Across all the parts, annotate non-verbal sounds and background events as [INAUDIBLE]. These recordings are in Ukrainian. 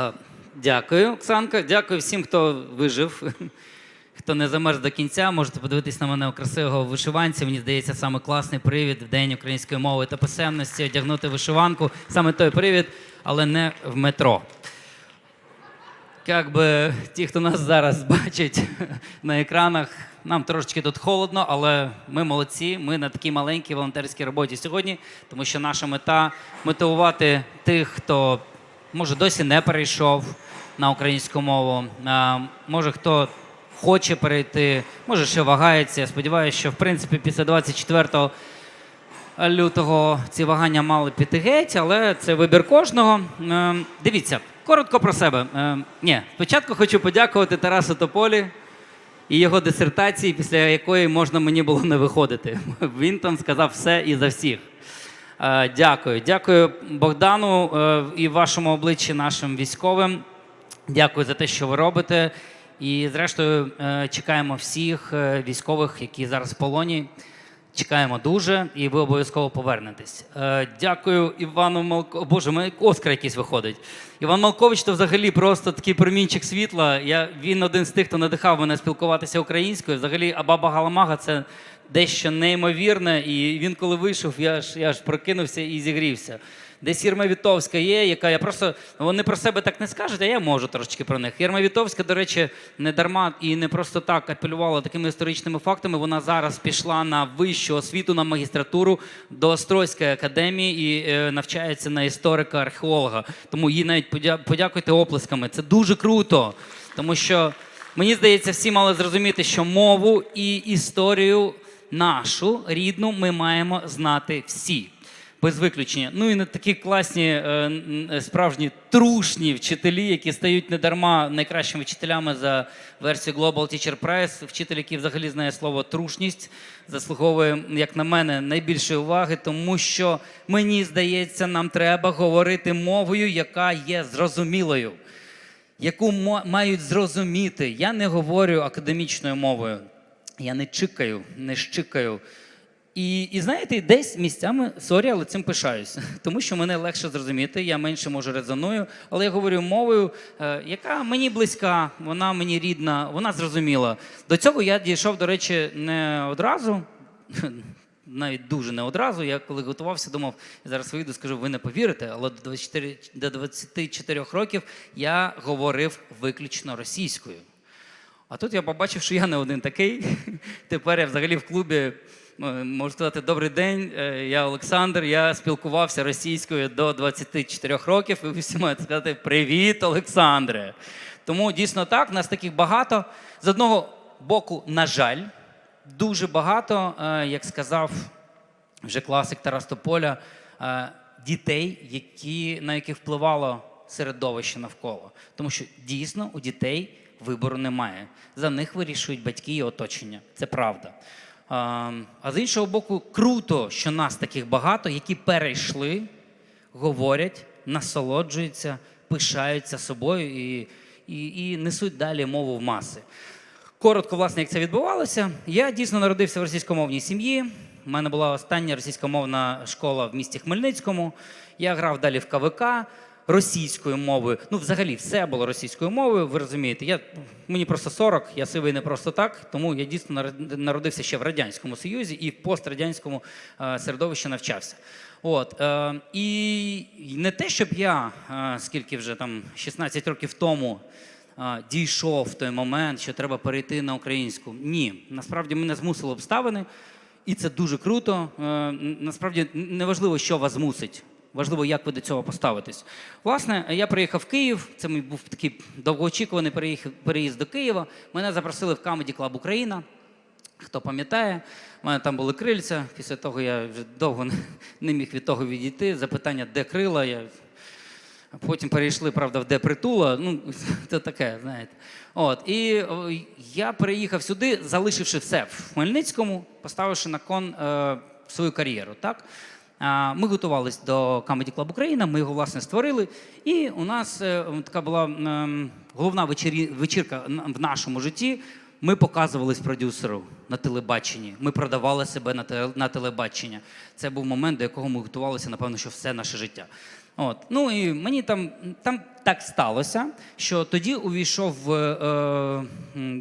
Е, Дякую, Оксанка. Дякую всім, хто вижив, [LAUGHS] хто не замерз до кінця. Можете подивитись на мене у красивого вишиванці. Мені здається, саме класний привід в День української мови та писемності одягнути вишиванку. Саме той привід, але не в метро. Як би ті, хто нас зараз [LAUGHS] бачить [LAUGHS] на екранах, нам трошечки тут холодно, але ми молодці. Ми на такій маленькій волонтерській роботі сьогодні, тому що наша мета мотивувати тих, хто може досі не перейшов на українську мову, може хто хоче перейти, може ще вагається. Я сподіваюся, що в принципі після 24 лютого ці вагання мали піти геть, але це вибір кожного. Е, Дивіться, коротко про себе. Е, Ні, спочатку хочу подякувати Тарасу Тополі і його дисертації, після якої можна мені було не виходити. [LAUGHS] Він там сказав все і за всіх. Е, Дякую. Дякую Богдану е, і вашому обличчі нашим військовим. Дякую за те, що ви робите. І зрештою е, чекаємо всіх військових, які зараз в полоні. Чекаємо дуже, і ви обов'язково повернетесь. Дякую Івану Малко. Боже, мене Оскар якийсь виходить. Іван Малкович то взагалі просто такий промінчик світла. Я, він один з тих, хто надихав мене спілкуватися українською. Взагалі, Абаба Галамага це дещо неймовірне. І він, коли вийшов, я ж, я ж прокинувся і зігрівся. Десь Ірма Вітовська є, яка я просто вони про себе так не скажуть, а я можу трошечки про них. Ірма Вітовська, до речі, не дарма і не просто так апелювала такими історичними фактами. Вона зараз пішла на вищу освіту на магістратуру до Острозької академії і е, навчається на історика-археолога. Тому їй навіть подя- подякуйте оплесками. Це дуже круто, тому що мені здається, всі мали зрозуміти, що мову і історію нашу рідну ми маємо знати всі без виключення. Ну і на такі класні, е, е, справжні трушні вчителі, які стають недарма найкращими вчителями за версією Global Teacher Prize. Вчитель, який взагалі знає слово трушність, заслуговує, як на мене, найбільшої уваги, тому що мені здається, нам треба говорити мовою, яка є зрозумілою, яку мають зрозуміти. Я не говорю академічною мовою. Я не чикаю, не щикаю. І, і знаєте, десь місцями сорі, але цим пишаюсь, [LAUGHS] тому що мене легше зрозуміти, я менше можу резоную, але я говорю мовою, е, яка мені близька, вона мені рідна, вона зрозуміла. До цього я дійшов, до речі, не одразу. [LAUGHS] Навіть дуже не одразу. Я коли готувався, думав, зараз вийду, скажу, ви не повірите, але до 24, до 24 років я говорив виключно російською. А тут я побачив, що я не один такий. [LAUGHS] Тепер я взагалі в клубі е, можу сказати добрий день. е, Я Олександр. Я спілкувався російською до 24 років. І всі маєте сказати Привіт, Олександре. Тому дійсно так, нас таких багато. З одного боку, на жаль, дуже багато, е, як сказав вже класик Тарас Тополя, е, дітей, які, на яких впливало середовище навколо. Тому що дійсно у дітей вибору немає. За них вирішують батьки і оточення. Це правда. А з іншого боку, круто, що нас таких багато, які перейшли, говорять, насолоджуються, пишаються собою і, і, і несуть далі мову в маси. Коротко, власне, як це відбувалося. Я дійсно народився в російськомовній сім'ї. У мене була остання російськомовна школа в місті Хмельницькому. Я грав далі в КВК російською мовою. Ну, взагалі, все було російською мовою. Ви розумієте, я, мені просто 40, я сивий не просто так, тому я дійсно нар- народився ще в Радянському Союзі і в пострадянському е, середовищі навчався. От, е, і не те, щоб я, е, скільки вже там 16 років тому а, дійшов в той момент, що треба перейти на українську. Ні, насправді мене змусили обставини, і це дуже круто. Е, Насправді не важливо, що вас змусить. Важливо, як ви до цього поставитесь. Власне, я приїхав в Київ. Це мій був такий довгоочікуваний переїзд до Києва. Мене запросили в Comedy Club Україна. Хто пам'ятає, у мене там були крильця. Після того я вже довго не- міг від того відійти. Запитання, де крила, я Потім перейшли, правда, в депритула. Ну, [LAUGHS] це таке, знаєте. От. І я переїхав сюди, залишивши все в Хмельницькому, поставивши на кон е, свою кар'єру. Так? Ми готувалися до Comedy Club Україна, ми його власне створили. І у нас е, така була ем, головна вечірка в нашому житті. Ми показувались продюсеру на телебаченні. Ми продавали себе на телебачення. Це був момент, до якого ми готувалися, напевно, що все наше життя. От. Ну і мені там, там так сталося, що тоді увійшов, е,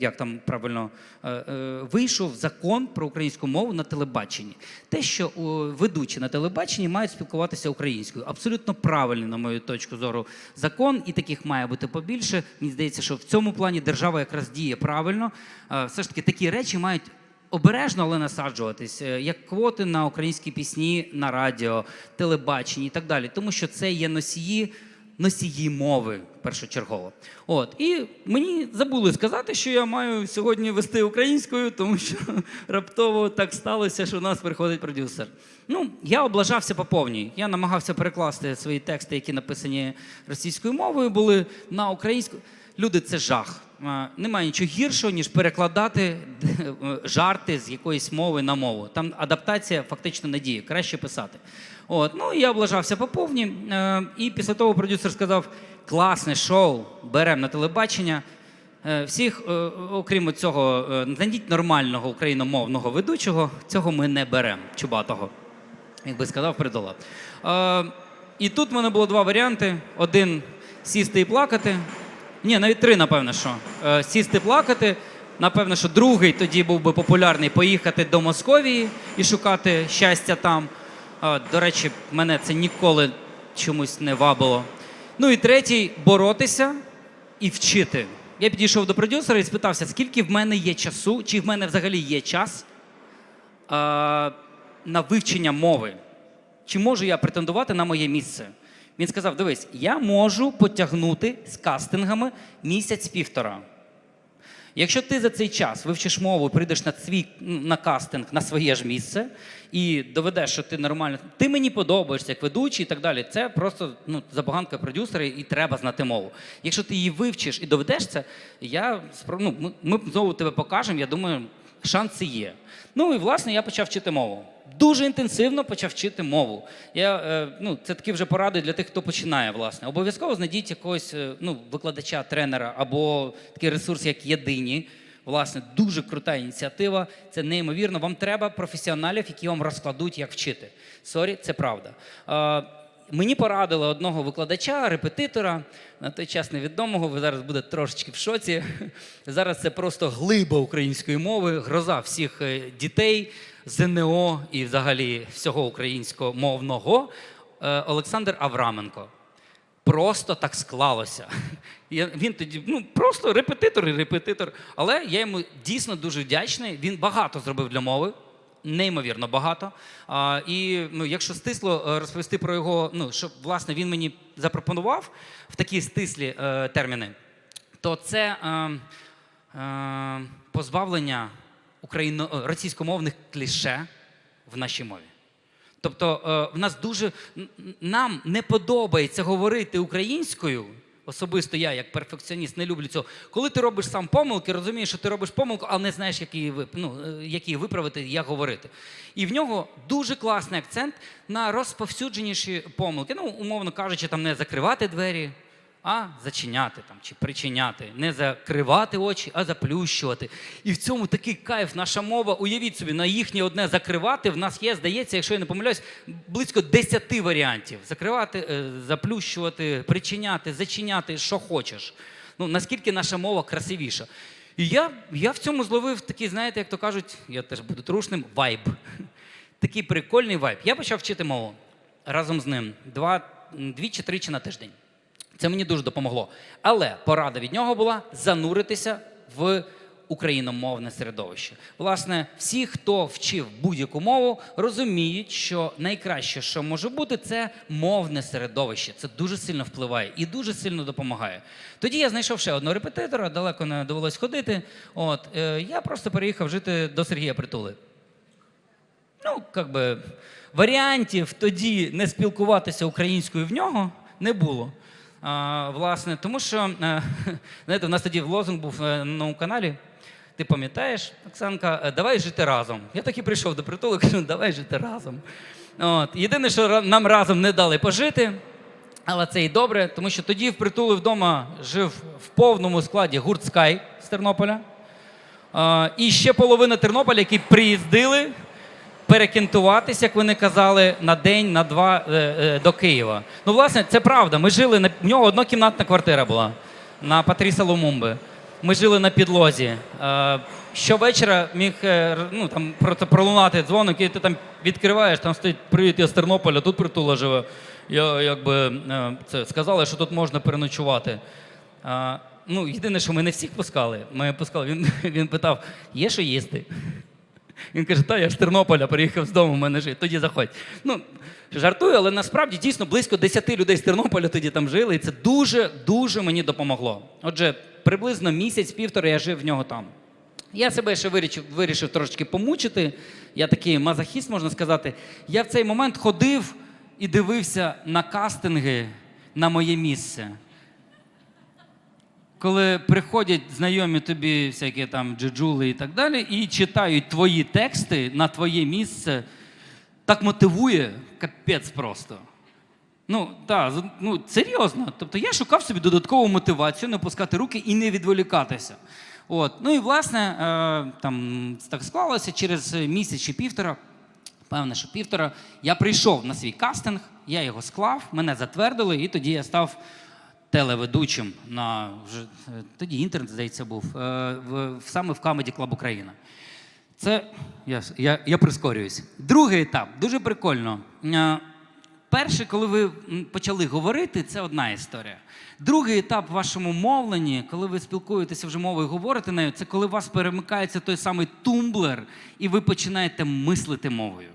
як там правильно, е, е, вийшов закон про українську мову на телебаченні. Те, що ведучі на телебаченні мають спілкуватися українською. Абсолютно правильний, на мою точку зору, закон, і таких має бути побільше. Мені здається, що в цьому плані держава якраз діє правильно. Е, все ж таки, такі речі мають обережно, але насаджуватись, е, як квоти на українські пісні на радіо, телебаченні і так далі. Тому що це є носії, носії мови першочергово. От і мені забули сказати, що я маю сьогодні вести українською, тому що [LAUGHS] раптово так сталося, що у нас приходить продюсер. Ну, я облажався по повній. Я намагався перекласти свої тексти, які написані російською мовою, були на українську. Люди, це жах. Немає нічого гіршого, ніж перекладати е, жарти з якоїсь мови на мову. Там адаптація фактично не діє, краще писати. От, ну я облажався по повні. Е, І після того продюсер сказав: класне шоу, беремо на телебачення. Е, Всіх, окрім цього, знайдіть нормального україномовного ведучого, цього ми не беремо, чубатого як би сказав, придала. Е, і тут в мене було два варіанти: один сісти і плакати. Ні, навіть три, напевно, що. Е, сісти плакати. Напевно, що другий тоді був би популярний поїхати до Московії і шукати щастя там. До речі, мене це ніколи чомусь не вабило. Ну і третій боротися і вчити. Я підійшов до продюсера і спитався, скільки в мене є часу, чи в мене взагалі є час на вивчення мови. Чи можу я претендувати на моє місце? Він сказав: дивись, я можу потягнути з кастингами місяць-півтора. Якщо ти за цей час вивчиш мову, прийдеш на свій на кастинг на своє ж місце і доведеш, що ти нормально, ти мені подобаєшся як ведучий і так далі. Це просто ну, забаганка продюсера, і треба знати мову. Якщо ти її вивчиш і доведеш це, я ну, ми, знову тебе покажемо. Я думаю, шанси є. Ну і власне я почав вчити мову. Дуже інтенсивно почав вчити мову. Я, е, ну, це такі вже поради для тих, хто починає. Власне. Обов'язково знайдіть якогось е, ну, викладача, тренера або такий ресурс, як єдині. Власне, дуже крута ініціатива. Це неймовірно. Вам треба професіоналів, які вам розкладуть, як вчити. Сорі, це правда. Е, Мені порадили одного викладача, репетитора, на той час невідомого. Ви зараз будете трошечки в шоці. [LAUGHS] Зараз це просто глиба української мови, гроза всіх дітей, ЗНО і взагалі всього українськомовного. Е, Олександр Авраменко. Просто так склалося. Він тоді ну, просто репетитор і репетитор. Але я йому дійсно дуже вдячний. Він багато зробив для мови. Неймовірно багато. А, і ну, якщо стисло е, розповісти про його, ну що власне він мені запропонував в такі стислі е, терміни, то це е, е, позбавлення україно, е, російськомовних кліше в нашій мові. Тобто е, в нас дуже нам не подобається говорити українською. Особисто я, як перфекціоніст, не люблю цього. Коли ти робиш сам помилки, розумієш, що ти робиш помилку, але не знаєш, як її, ну, е, як її виправити, як говорити. І в нього дуже класний акцент на розповсюдженіші помилки. Ну, умовно кажучи, там не закривати двері, а зачиняти там чи причиняти, не закривати очі, а заплющувати. І в цьому такий кайф, наша мова. Уявіть собі, на їхнє одне закривати. В нас є, здається, якщо я не помиляюсь, близько 10 варіантів: закривати, е, заплющувати, причиняти, зачиняти, що хочеш. Ну наскільки наша мова красивіша. І я, я в цьому зловив такий, знаєте, як то кажуть, я теж буду трушним, вайб. [LAUGHS] Такий прикольний вайб. Я почав вчити мову разом з ним два, дві чи тричі на тиждень. Це мені дуже допомогло. Але порада від нього була зануритися в україномовне середовище. Власне, всі, хто вчив будь-яку мову, розуміють, що найкраще, що може бути, це мовне середовище. Це дуже сильно впливає і дуже сильно допомагає. Тоді я знайшов ще одного репетитора, далеко не довелось ходити. От е, я просто переїхав жити до Сергія Притули. Ну, як би, варіантів тоді не спілкуватися українською в нього не було. Власне, тому що, е, знаєте, у нас тоді лозунг був е, на новому каналі. Ти пам'ятаєш, Оксанка, е, давай жити разом. Я так і прийшов до притулу, [LAUGHS] кажу, давай жити разом. От. Єдине, що нам разом не дали пожити, але це і добре, тому що тоді в притулі вдома жив в повному складі гурт Скай з Тернополя. І ще половина Тернополя, які приїздили перекентуватись, як вони казали, на день, на два е, е, до Києва. Ну, власне, це правда. Ми жили на в нього однокімнатна квартира була на Патріса Лумумби. Ми жили на підлозі. Е, щовечора міг ну, там, пролунати дзвоник, і ти там відкриваєш, там стоїть привіт, я з Тернополя, тут притула живе. Я якби це сказали, що тут можна переночувати. А, ну, єдине, що ми не всіх пускали. Ми пускали. Він, [LAUGHS] він питав: є що їсти? Він каже, та я з Тернополя приїхав з дому, в мене жить. Тоді заходь. Ну, жартую, але насправді дійсно близько 10 людей з Тернополя тоді там жили, і це дуже, дуже мені допомогло. Отже, приблизно місяць-півтора я жив в нього там. Я себе ще вирішив, вирішив трошечки помучити. Я такий мазохіст, можна сказати. Я в цей момент ходив і дивився на кастинги на моє місце. Коли приходять знайомі тобі всякі там джеджули і так далі, і читають твої тексти на твоє місце, так мотивує, капець просто. Ну, так, ну, серйозно. Тобто я шукав собі додаткову мотивацію не пускати руки і не відволікатися. От. Ну і власне, е, там так склалося через місяць чи півтора. Певне, що півтора. Я прийшов на свій кастинг, я його склав, мене затвердили, і тоді я став телеведучим на вже е, тоді інтернет, здається, був е, в, саме в Comedy Club Україна. Це я, я, я прискорююсь. Другий етап дуже прикольно. Е, Перший, коли ви почали говорити, це одна історія. Другий етап в вашому мовленні, коли ви спілкуєтеся вже мовою, говорите нею, це коли у вас перемикається той самий тумблер, і ви починаєте мислити мовою.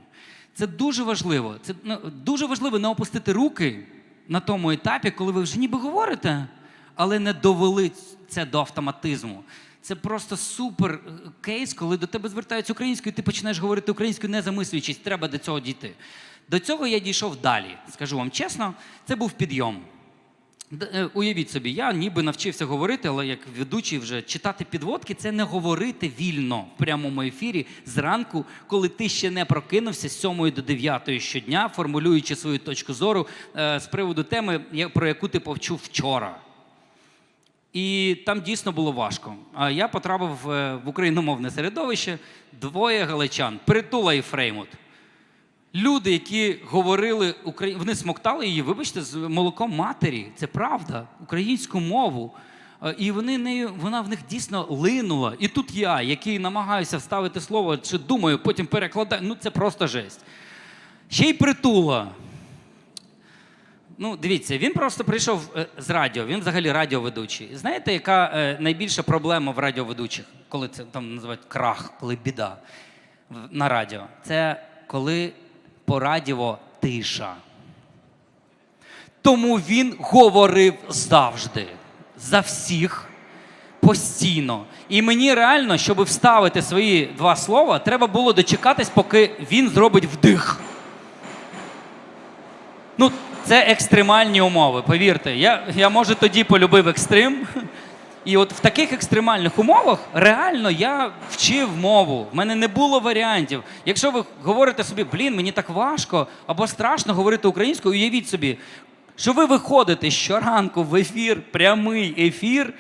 Це дуже важливо. Це ну, дуже важливо не опустити руки на тому етапі, коли ви вже ніби говорите, але не довели це до автоматизму. Це просто супер е, кейс, коли до тебе звертаються українською, і ти починаєш говорити українською, не замислюючись, треба до цього дійти. До цього я дійшов далі. Скажу вам чесно, це був підйом. Е, Уявіть собі, я ніби навчився говорити, але як ведучий вже читати підводки це не говорити вільно в прямому ефірі зранку, коли ти ще не прокинувся з 7 до 9 щодня, формулюючи свою точку зору е, з приводу теми, про яку ти повчув вчора. І там дійсно було важко. А я потрапив е, в україномовне середовище двоє галичан Притула і Фреймут. Люди, які говорили вони смоктали її, вибачте, з молоком матері. Це правда, українську мову. Е, І вони нею, вона в них дійсно линула. І тут я, який намагаюся вставити слово, чи думаю, потім перекладаю. Ну це просто жесть. Ще й притула. Ну, дивіться, він просто прийшов е, з радіо, він взагалі радіоведучий. Знаєте, яка е, найбільша проблема в радіоведучих, коли це там називають крах, коли біда на радіо? Це коли по радіо тиша. Тому він говорив завжди, за всіх, постійно. І мені реально, щоб вставити свої два слова, треба було дочекатись, поки він зробить вдих. Ну, це екстремальні умови, повірте. Я, я може тоді полюбив екстрим. І от в таких екстремальних умовах реально я вчив мову. В мене не було варіантів. Якщо ви говорите собі, блін, мені так важко або страшно говорити українською, уявіть собі, що ви виходите щоранку в ефір, прямий ефір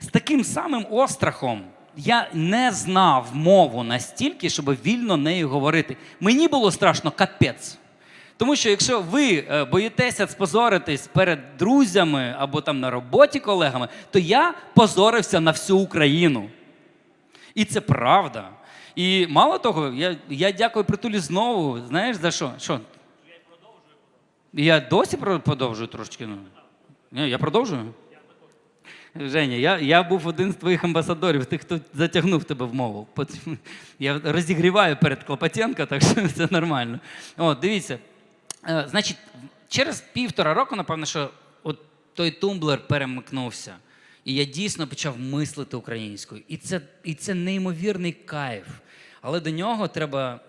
з таким самим острахом. Я не знав мову настільки, щоб вільно нею говорити. Мені було страшно капець. Тому що якщо ви е, боїтеся спозоритись перед друзями або там на роботі колегами, то я позорився на всю Україну. І це правда. І мало того, я, я дякую притулі знову. Знаєш за що? Що? Я досі продовжую трошечки. Ну. Ні, я продовжую. Женя, я, я був один з твоїх амбасадорів, тих, хто затягнув тебе в мову. Я розігріваю перед Клопотенко, так що [LAUGHS] все нормально. О, дивіться. Е, значить, через півтора року, напевно, що от той тумблер перемикнувся. І я дійсно почав мислити українською. І це, і це неймовірний кайф. Але до нього треба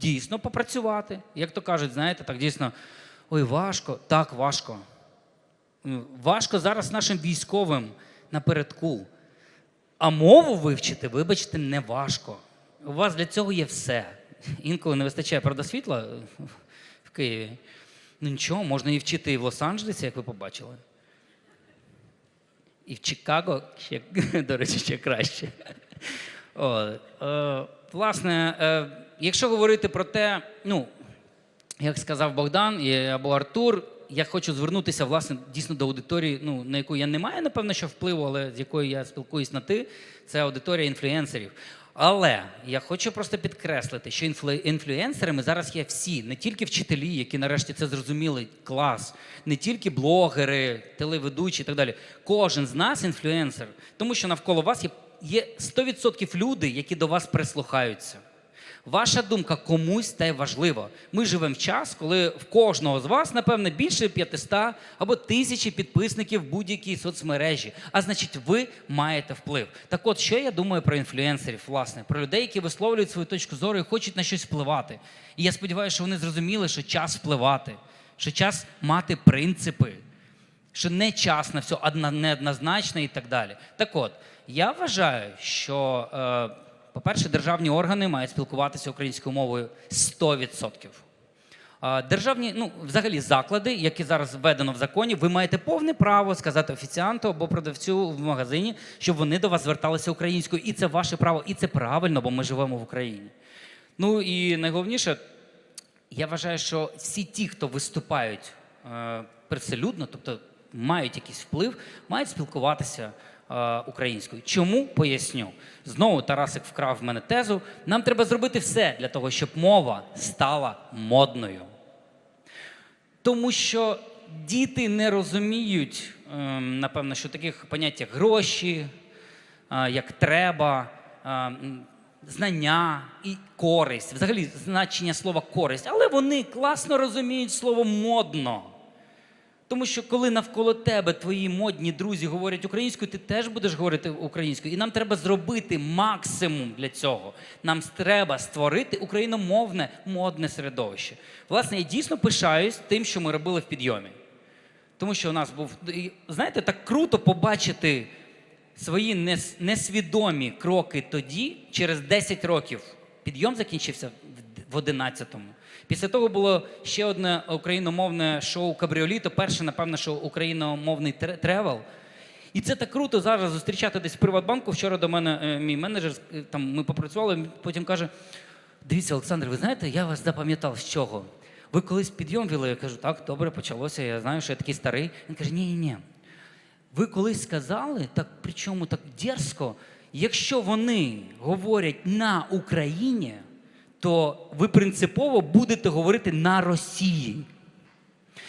дійсно попрацювати. Як то кажуть, знаєте, так дійсно, ой, важко, так важко. Важко зараз нашим військовим напередку. А мову вивчити, вибачте, не важко. У вас для цього є все. Інколи не вистачає правда світла Києві. Ну нічого, можна і вчити і в Лос-Анджелесі, як ви побачили. І в Чикаго ще, [LAUGHS] до речі, ще краще. О, е, власне, е, якщо говорити про те, ну, як сказав Богдан або Артур, я хочу звернутися власне дійсно до аудиторії, ну на яку я не маю, напевно, що впливу, але з якою я спілкуюсь на ти, це аудиторія інфлюенсерів. Але я хочу просто підкреслити, що інфлю- інфлюенсерами зараз є всі, не тільки вчителі, які нарешті це зрозуміли, клас, не тільки блогери, телеведучі і так далі. Кожен з нас інфлюенсер, тому що навколо вас є 100% люди, які до вас прислухаються. Ваша думка комусь те важлива. Ми живемо в час, коли в кожного з вас, напевне, більше 500 або тисячі підписників в будь-якій соцмережі. А значить, ви маєте вплив. Так от, що я думаю про інфлюенсерів, власне, про людей, які висловлюють свою точку зору і хочуть на щось впливати. І я сподіваюся, що вони зрозуміли, що час впливати, що час мати принципи, що не час на все неоднозначне і так далі. Так от, я вважаю, що, е, по-перше, державні органи мають спілкуватися українською мовою 100%. Е, Державні, ну, взагалі, заклади, які зараз введено в законі, ви маєте повне право сказати офіціанту або продавцю в магазині, щоб вони до вас зверталися українською. І це ваше право, і це правильно, бо ми живемо в Україні. Ну і найголовніше, я вважаю, що всі ті, хто виступають е, привселюдно, тобто мають якийсь вплив, мають спілкуватися українською. Чому поясню? Знову Тарасик вкрав в мене тезу. Нам треба зробити все для того, щоб мова стала модною. Тому що діти не розуміють, ем, напевно, що таких понять, як гроші, е, як треба, е, знання і користь, взагалі значення слова користь, але вони класно розуміють слово модно. Тому що коли навколо тебе твої модні друзі говорять українською, ти теж будеш говорити українською. І нам треба зробити максимум для цього. Нам треба створити україномовне модне середовище. Власне, я дійсно пишаюсь тим, що ми робили в підйомі. Тому що у нас був, знаєте, так круто побачити свої несвідомі кроки тоді, через 10 років. Підйом закінчився в- в 11-му. Після того було ще одне україномовне шоу Кабріоліто, перше, напевно, що україномовний тревел. І це так круто зараз зустрічати десь в Приватбанку. Вчора до мене е, мій менеджер, е, там ми попрацювали, потім каже: Дивіться, Олександр, ви знаєте, я вас запам'ятав з чого? Ви колись підйом вели? Я кажу, так, добре, почалося. Я знаю, що я такий старий. Він каже, ні, ні, ні. Ви колись сказали, так причому так дерзко, якщо вони говорять на Україні, то ви принципово будете говорити на Росії.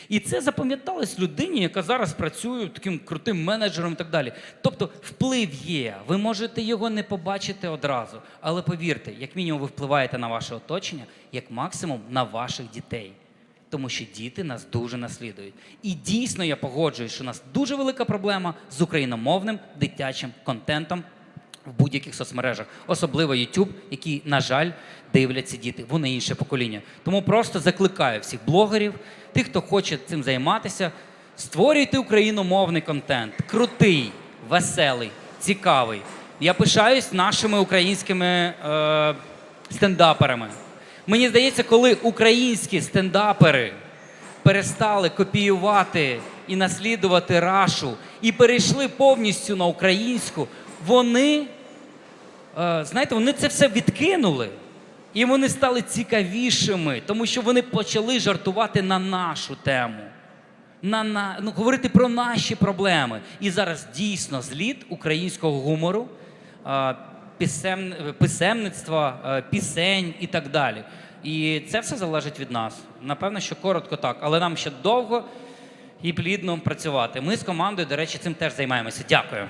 І це запам'яталось людині, яка зараз працює таким крутим менеджером і так далі. Тобто вплив є. Ви можете його не побачити одразу. Але повірте, як мінімум, ви впливаєте на ваше оточення, як максимум на ваших дітей. Тому що діти нас дуже наслідують. І дійсно я погоджуюсь, що у нас дуже велика проблема з україномовним дитячим контентом в будь-яких соцмережах, особливо YouTube, який, на жаль, дивляться діти. Вони інше покоління. Тому просто закликаю всіх блогерів, тих, хто хоче цим займатися, створюйте україномовний контент. Крутий, веселий, цікавий. Я пишаюсь нашими українськими е, стендаперами. Мені здається, коли українські стендапери перестали копіювати і наслідувати рашу і перейшли повністю на українську, вони, е, знаєте, вони це все відкинули. І вони стали цікавішими, тому що вони почали жартувати на нашу тему, на, на, ну, говорити про наші проблеми. І зараз дійсно зліт українського гумору, е, пісем, писемництва, е, пісень і так далі. І це все залежить від нас. Напевно, що коротко так, але нам ще довго і плідно працювати. Ми з командою, до речі, цим теж займаємося. Дякую.